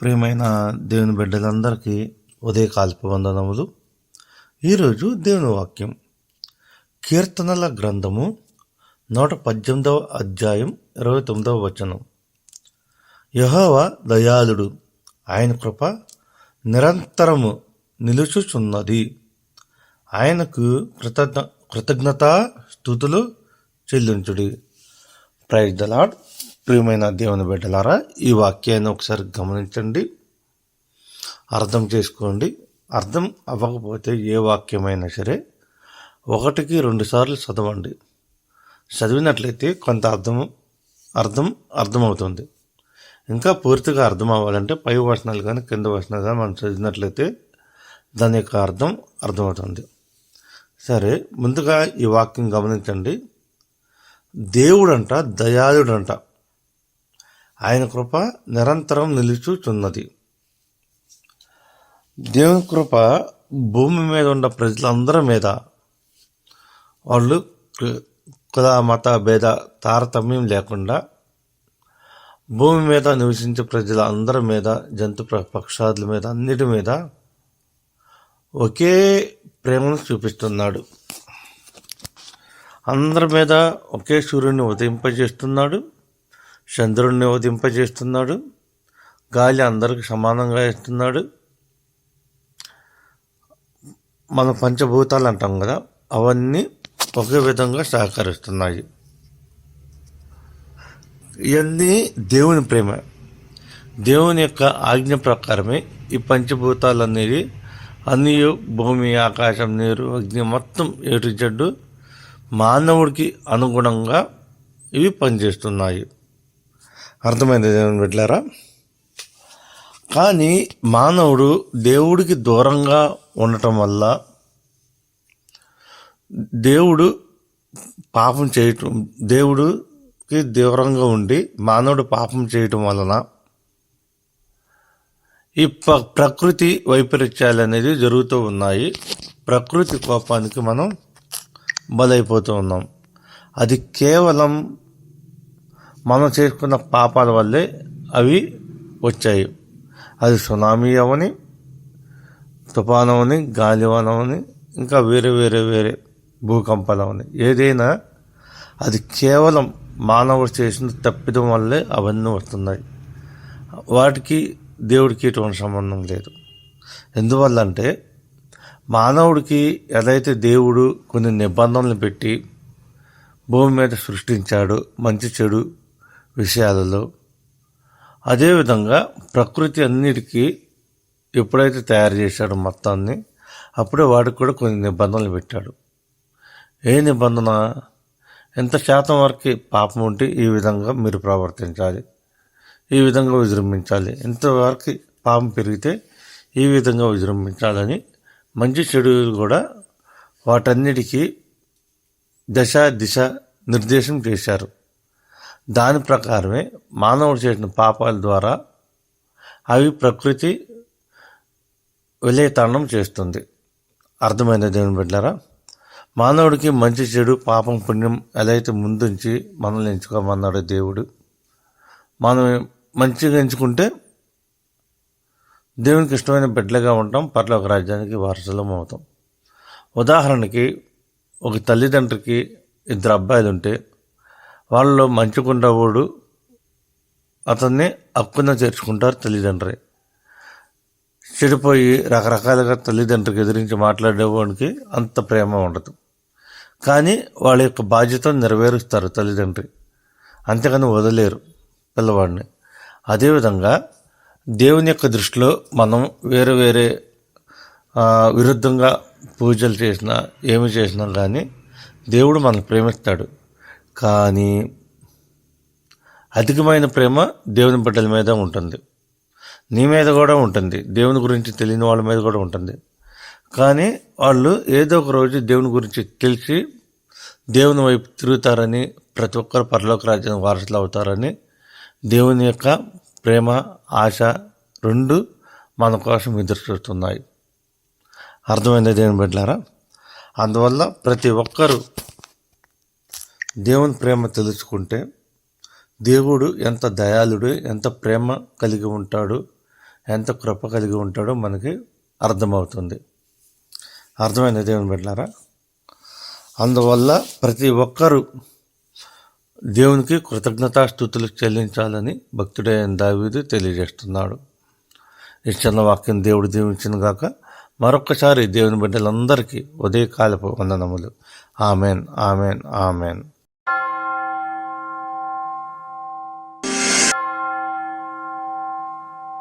ప్రియమైన దేవుని బిడ్డలందరికీ ఉదయకాల్ప వందనములు ఈరోజు దేవుని వాక్యం కీర్తనల గ్రంథము నూట పద్దెనిమిదవ అధ్యాయం ఇరవై తొమ్మిదవ వచనం. యహోవ దయాళుడు ఆయన కృప నిరంతరము నిలుచుచున్నది. ఆయనకు కృతజ్ఞ కృతజ్ఞతా స్థుతులు చెల్లించుడి. ప్రైజ్ ద లాడ్ ప్రియమైన దేవుని బిడ్డలారా ఈ వాక్యాన్ని ఒకసారి గమనించండి. అర్థం చేసుకోండి. అర్థం అవ్వకపోతే ఏ వాక్యమైనా సరే ఒకటికి రెండు సార్లు చదవండి. చదివినట్లయితే కొంత అర్థం అర్థం అర్థమవుతుంది. ఇంకా పూర్తిగా అర్థం అవ్వాలంటే పై వచనాలు కానీ కింద వచనాలు కానీ మనం చదివినట్లయితే దాని యొక్క అర్థం అర్థమవుతుంది. సరే ముందుగా ఈ వాక్యం గమనించండి. దేవుడంట దయాళుడంట. ఆయన కృప నిరంతరం నిలుచుచున్నది. దేవుని కృప భూమి మీద ఉన్న ప్రజలందరి మీద. వాళ్ళు కుల మత భేద తారతమ్యం లేకుండా భూమి మీద నివసించే ప్రజల అందరి మీద జంతు పక్షాదుల మీద అన్నిటి మీద ఒకే ప్రేమను చూపిస్తున్నాడు. అందరి మీద ఒకే సూర్యుడిని ఉదయింపజేస్తున్నాడు చంద్రుడిని ఉదయింపజేస్తున్నాడు గాలి అందరికి సమానంగా ఇస్తున్నాడు మన పంచభూతాలు అంటాం కదా అవన్నీ ఒకే విధంగా సహకరిస్తున్నాయి. ఇవన్నీ దేవుని ప్రేమ. దేవుని యొక్క ఆజ్ఞ ప్రకారమే ఈ పంచభూతాలు అనేది అన్ని భూమి ఆకాశం నీరు అగ్ని మొత్తం ఏటు జడ్డు మానవుడికి అనుగుణంగా ఇవి పనిచేస్తున్నాయి. అర్థమైంది దేవుని బిడ్డలారా? కానీ మానవుడు దేవుడికి దూరంగా ఉండటం వల్ల దేవుడు పాపం చేయటం దేవుడికి దూరంగా ఉండి మానవుడు పాపం చేయటం వలన ఈ ప ప్రకృతి వైపరీత్యాలు అనేది జరుగుతూ ఉన్నాయి. ప్రకృతి కోపానికి మనం బలైపోతూ ఉన్నాం. అది కేవలం మనం చేసుకున్న పాపాల వల్లే అవి వచ్చాయి. అది సునామీ అవని తుఫాను అవని గాలివానవని ఇంకా వేరే వేరే వేరే భూకంపాలవని. ఏదైనా అది కేవలం మానవుడు చేసిన తప్పిదం వల్లే అవన్నీ వస్తున్నాయి. వాటికి దేవుడికి ఎటువంటి సంబంధం లేదు. ఎందువల్ల అంటే మానవుడికి ఏదైతే దేవుడు కొన్ని నిబంధనలు పెట్టి భూమి మీద సృష్టించాడు మంచి చెడు విషయాలలో అదేవిధంగా ప్రకృతి అన్నిటికీ ఎప్పుడైతే తయారు చేశాడో మొత్తాన్ని అప్పుడే వాడికి కూడా కొన్ని నిబంధనలు పెట్టాడు. ఏ నిబంధన? ఎంత శాతం వరకు పాపం ఉంటే ఈ విధంగా మీరు ప్రవర్తించాలి. ఈ విధంగా విజృంభించాలి. ఇంతవరకు పాపం పెరిగితే ఈ విధంగా విజృంభించాలని మంచి చెడు కూడా వాటన్నిటికీ దశ దిశ నిర్దేశం చేశారు. దాని ప్రకారమే మానవుడు చేసిన పాపాల ద్వారా అవి ప్రకృతి విలయతాండం చేస్తుంది. అర్థమైన దేవుని బిడ్డారా మానవుడికి మంచి చెడు పాపం పుణ్యం ఎలా అయితే ముందుంచి మనల్ని ఎంచుకోమన్నాడు దేవుడు మనం మంచిగా ఎంచుకుంటే దేవునికి ఇష్టమైన బిడ్డలుగా ఉంటాం పర్లోక రాజ్యానికి వారసులం అవుతాం. ఉదాహరణకి ఒక తల్లిదండ్రికి ఇద్దరు అబ్బాయిలు ఉంటే వాళ్ళలో మంచుకుండవాడు అతన్ని హక్కున చేర్చుకుంటారు తల్లిదండ్రి. చెడిపోయి రకరకాలుగా తల్లిదండ్రికి ఎదిరించి మాట్లాడేవాడికి అంత ప్రేమ ఉండదు. కానీ వాళ్ళ యొక్క బాధ్యతను నెరవేరుస్తారు తల్లిదండ్రి. అంతేకాని వదిలేరు పిల్లవాడిని. అదేవిధంగా దేవుని యొక్క దృష్టిలో మనం వేరే వేరే విరుద్ధంగా పూజలు చేసినా ఏమి చేసినా కానీ దేవుడు మనల్ని ప్రేమిస్తాడు. కానీ అధికమైన ప్రేమ దేవుని బిడ్డల మీద ఉంటుంది. నీ మీద కూడా ఉంటుంది. దేవుని గురించి తెలియని వాళ్ళ మీద కూడా ఉంటుంది. కానీ వాళ్ళు ఏదో ఒక రోజు దేవుని గురించి తెలిసి దేవుని వైపు తిరుగుతారని ప్రతి ఒక్కరు పరలోక రాజ్యం వారసులు అవుతారని దేవుని యొక్క ప్రేమ ఆశ రెండు మన కోసం ఎదురు చూస్తున్నాయి అర్థమైంది దేవుని బిడ్డారా అందువల్ల ప్రతి ఒక్కరూ దేవుని ప్రేమ తెలుసుకుంటే దేవుడు ఎంత దయాళుడు ఎంత ప్రేమ కలిగి ఉంటాడు ఎంత కృప కలిగి ఉంటాడో మనకి అర్థమవుతుంది. అర్థమైంది దేవుని బిడ్డారా అందువల్ల ప్రతి ఒక్కరూ దేవునికి కృతజ్ఞతాస్థుతులు చెల్లించాలని భక్తుడైన దావీదు తెలియజేస్తున్నాడు. ఈ చిన్న వాక్యం దేవుడు దీవించిన గాక మరొక్కసారి దేవుని బిడ్డలందరికీ ఉదయకాలపు వందనములు. Amen amen amen.